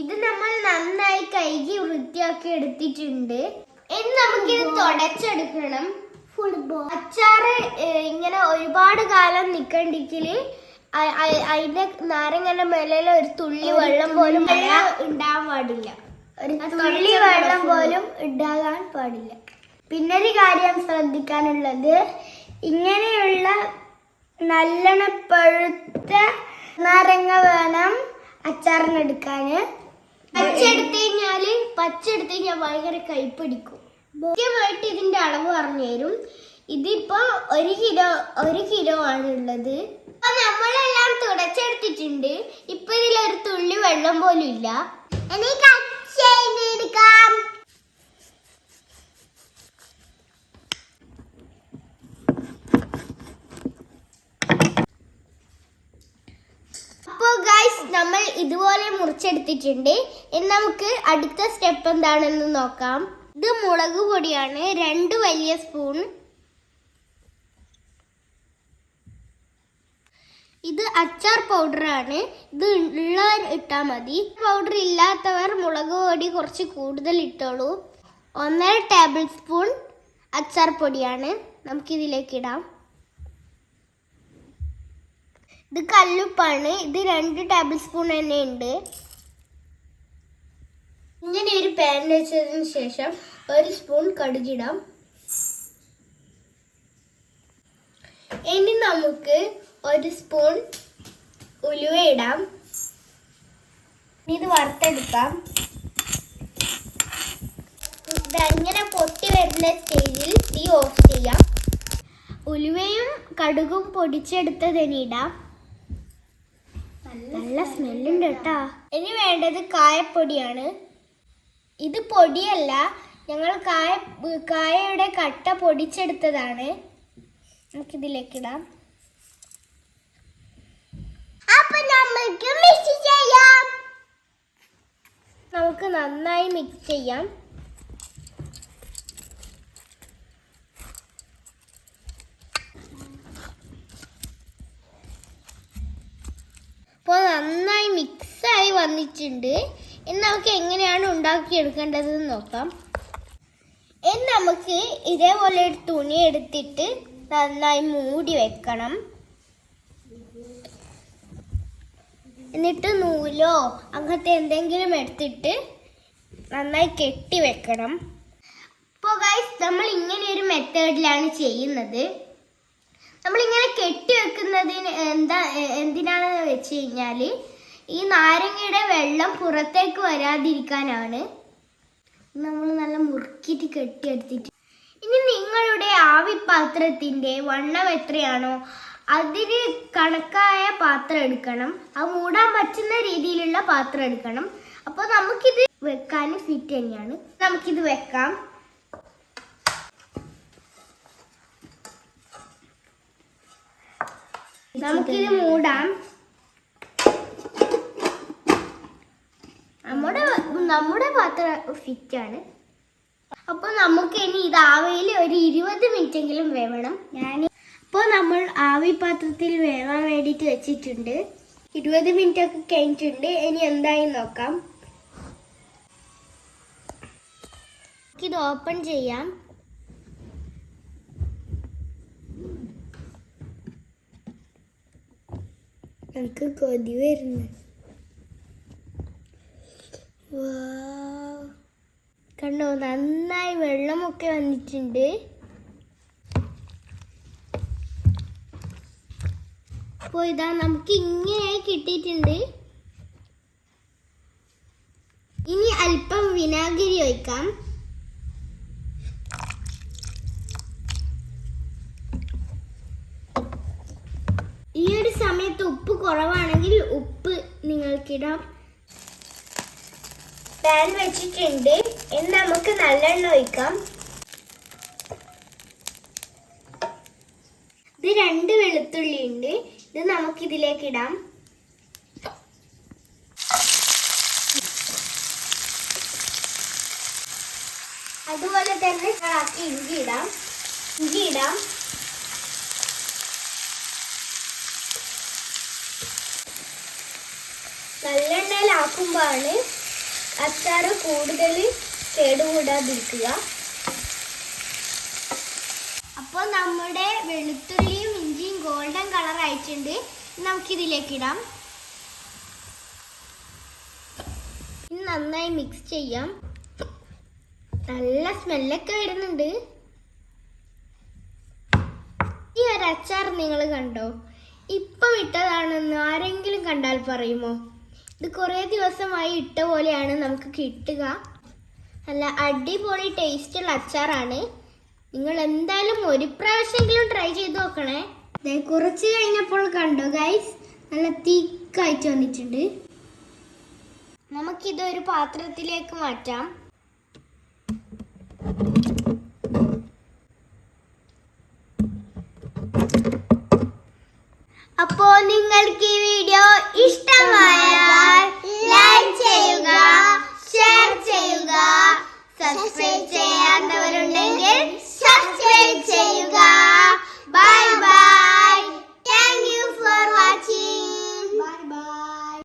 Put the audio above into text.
ഇത് നമ്മൾ നന്നായി കഴുകി വൃത്തിയാക്കി എടുത്തിട്ടുണ്ട്. ഇനി നമുക്കിത് തുടച്ചെടുക്കണം. ഫുട്ബോൾ അച്ചാറ് ഇങ്ങനെ ഒരുപാട് കാലം നിൽക്കണ്ടെങ്കിൽ അതിന്റെ നാരങ്ങന്റെ മേലെ ഒരു തുള്ളി വെള്ളം പോലും ഉണ്ടാകാൻ പാടില്ല. ഒരു തുള്ളി വെള്ളം പോലും ഉണ്ടാകാൻ പാടില്ല. പിന്നെ ഒരു കാര്യം ശ്രദ്ധിക്കാനുള്ളത്. ഇങ്ങനെയുള്ള നല്ലെണ്ണ പഴുത്ത നാരങ്ങ വേണം അച്ചാറിനെടുക്കാൻ പച്ച എടുത്തു കഴിഞ്ഞാൽ പച്ച എടുത്തു കഴിഞ്ഞാൽ ഭയങ്കര കൈപ്പിടിക്കും മുഖ്യമായിട്ട് ഇതിന്റെ അളവ് പറഞ്ഞു തരും ഇതിപ്പോ ഒരു കിലോ ഒരു കിലോ ആണ് ഉള്ളത്. അപ്പൊ നമ്മളെല്ലാം തുടച്ചെടുത്തിട്ടുണ്ട്. ഇപ്പൊ ഇതിലൊരു തുള്ളി വെള്ളം പോലും ഇല്ല. എനിക്ക് എടുക്കാം അപ്പോൾ ഗൈസ് നമ്മൾ ഇതുപോലെ മുറിച്ചെടുത്തിട്ടുണ്ട്. ഇനി നമുക്ക് അടുത്ത സ്റ്റെപ്പ് എന്താണെന്ന് നോക്കാം. ഇത് മുളക് പൊടിയാണ്. രണ്ട് വലിയ സ്പൂൺ ഇത് അച്ചാർ പൗഡറാണ് ഇത് ഉള്ളവർ ഇട്ടാൽ മതി. പൗഡർ ഇല്ലാത്തവർ മുളക് പൊടി കുറച്ച് കൂടുതൽ ഇട്ടോളൂ. ഒന്നര ടേബിൾ സ്പൂൺ അച്ചാർ പൊടിയാണ്. നമുക്കിതിലേക്ക് ഇടാം. ഇത് കല്ലുപ്പാണ്. ഇത് രണ്ട് ടേബിൾ സ്പൂൺ തന്നെ ഉണ്ട്. ഇങ്ങനെ ഒരു പാൻ വെച്ചതിന് ശേഷം ഒരു സ്പൂൺ കടുകിടാം. ഇനി നമുക്ക് ഒരു സ്പൂൺ ഉലുവ ഇടാം. ഇത് വറുത്തെടുക്കാം. ഇതങ്ങനെ പൊട്ടി വരുന്ന സ്റ്റേജിൽ തീ ഓഫ് ചെയ്യാം. ഉലുവയും കടുകും പൊടിച്ചെടുത്തതിന് ഇടാം. നല്ല സ്മെല്ലുണ്ട് കേട്ടാ. ഇനി വേണ്ടത് കായപ്പൊടിയാണ്. ഇത് പൊടിയല്ല ഞങ്ങൾ കായ കായയുടെ കട്ട പൊടിച്ചെടുത്തതാണ്. നമുക്കിതിലേക്ക് ഇടാം. അപ്പൊ നമുക്ക് മിക്സ് ചെയ്യാം. നമുക്ക് നന്നായി മിക്സ് ചെയ്യാം. വന്നിട്ടുണ്ട്. ഇനി നമുക്ക് എങ്ങനെയാണ് ഉണ്ടാക്കിയെടുക്കേണ്ടതെന്ന് നോക്കാം. ഇനി നമുക്ക് ഇതേപോലെ ഒരു തുണി എടുത്തിട്ട് നന്നായി മൂടി വെക്കണം. എന്നിട്ട് നൂലോ അങ്ങനത്തെ എന്തെങ്കിലും എടുത്തിട്ട് നന്നായി കെട്ടി വെക്കണം. അപ്പോൾ ഗൈസ് നമ്മൾ ഇങ്ങനെ ഒരു മെത്തേഡിലാണ് ചെയ്യുന്നത്. നമ്മളിങ്ങനെ കെട്ടി വെക്കുന്നതിന് എന്താ എന്തിനാണെന്ന് വെച്ച് കഴിഞ്ഞാൽ ഈ നാരങ്ങയുടെ വെള്ളം പുറത്തേക്ക് വരാതിരിക്കാനാണ് നമ്മൾ നല്ല മുറുക്കിയിട്ട് കെട്ടിയെടുത്തിട്ട്. ഇനി നിങ്ങളുടെ ആവിപാത്രത്തിന്റെ വണ്ണം എത്രയാണോ അതിന് കണക്കായ പാത്രം എടുക്കണം. അത് മൂടാൻ പറ്റുന്ന രീതിയിലുള്ള പാത്രം എടുക്കണം. അപ്പോൾ നമുക്കിത് വെക്കാൻ ഫിറ്റ് തന്നെയാണ്. നമുക്കിത് വെക്കാം. നമുക്കിത് മൂടാം. നമ്മുടെ പാത്രം ഫിറ്റ് ആണ് അപ്പോൾ നമുക്ക് ഇനി ഇത് ആവിയിൽ ഒരു ഇരുപത് എങ്കിലും വേവണം. ഞാൻ അപ്പോൾ നമ്മൾ ആവി പാത്രത്തിൽ വേവാൻ വേണ്ടിയിട്ട് വെച്ചിട്ടുണ്ട്. ഇരുപത് മിനിറ്റ് ഒക്കെ കഴിഞ്ഞിട്ടുണ്ട്. ഇനി എന്തായി നോക്കാം. ഇത് ഓപ്പൺ ചെയ്യാം. എനിക്ക് കൊതി വരുന്നു. കണ്ടോ നന്നായി വെള്ളമൊക്കെ വന്നിട്ടുണ്ട്. അപ്പോൾ ഇതാ നമുക്ക് ഇങ്ങനെ കിട്ടിയിട്ടുണ്ട്. ഇനി അല്പം വിനാഗിരി ഒഴിക്കാം. ഈ ഒരു സമയത്ത് ഉപ്പ് കുറവാണെങ്കിൽ ഉപ്പ് നിങ്ങൾക്കിടാം. പാൻ വെച്ചിട്ടുണ്ട്. ഇനി നമുക്ക് നല്ലെണ്ണ ഒഴിക്കാം. ഇത് രണ്ട് വെളുത്തുള്ളി ഉണ്ട്. ഇത് നമുക്ക് ഇതിലേക്ക് ഇടാം. അതുപോലെ തന്നെ ആക്കി ഇഞ്ചി ഇടാം. ഇഞ്ചി ഇടാം. നല്ലെണ്ണയിലാക്കുമ്പോഴാണ് അച്ചാർ കൂടുതൽ കേടുകൂടാതിരിക്കുക. അപ്പോൾ നമ്മുടെ വെളുത്തുള്ളിയും ഇഞ്ചിയും ഗോൾഡൻ കളർ ആയിട്ടുണ്ട്. നമുക്കിതിലേക്ക് ഇടാം. നന്നായി മിക്സ് ചെയ്യാം. നല്ല സ്മെല്ലൊക്കെ വരുന്നുണ്ട്. ഈ ഒരു അച്ചാർ നിങ്ങൾ കണ്ടോ? ഇപ്പം ഇട്ടതാണെന്ന് ആരെങ്കിലും കണ്ടാൽ പറയുമോ? ഇത് കുറേ ദിവസമായി ഇട്ട പോലെയാണ് നമുക്ക് കിട്ടുക. നല്ല അടിപൊളി ടേസ്റ്റുള്ള അച്ചാറാണ്. നിങ്ങൾ എന്തായാലും ഒരു പ്രാവശ്യമെങ്കിലും ട്രൈ ചെയ്ത് നോക്കണേ. കുറച്ച് കഴിഞ്ഞപ്പോൾ കണ്ടോ ഗൈസ് നല്ല തിക്കായിട്ട് വന്നിട്ടുണ്ട്. നമുക്കിതൊരു പാത്രത്തിലേക്ക് മാറ്റാം. നിങ്ങൾക്ക് ഈ വീഡിയോ ഇഷ്ടമായാൽ ലൈക്ക് ചെയ്യുക.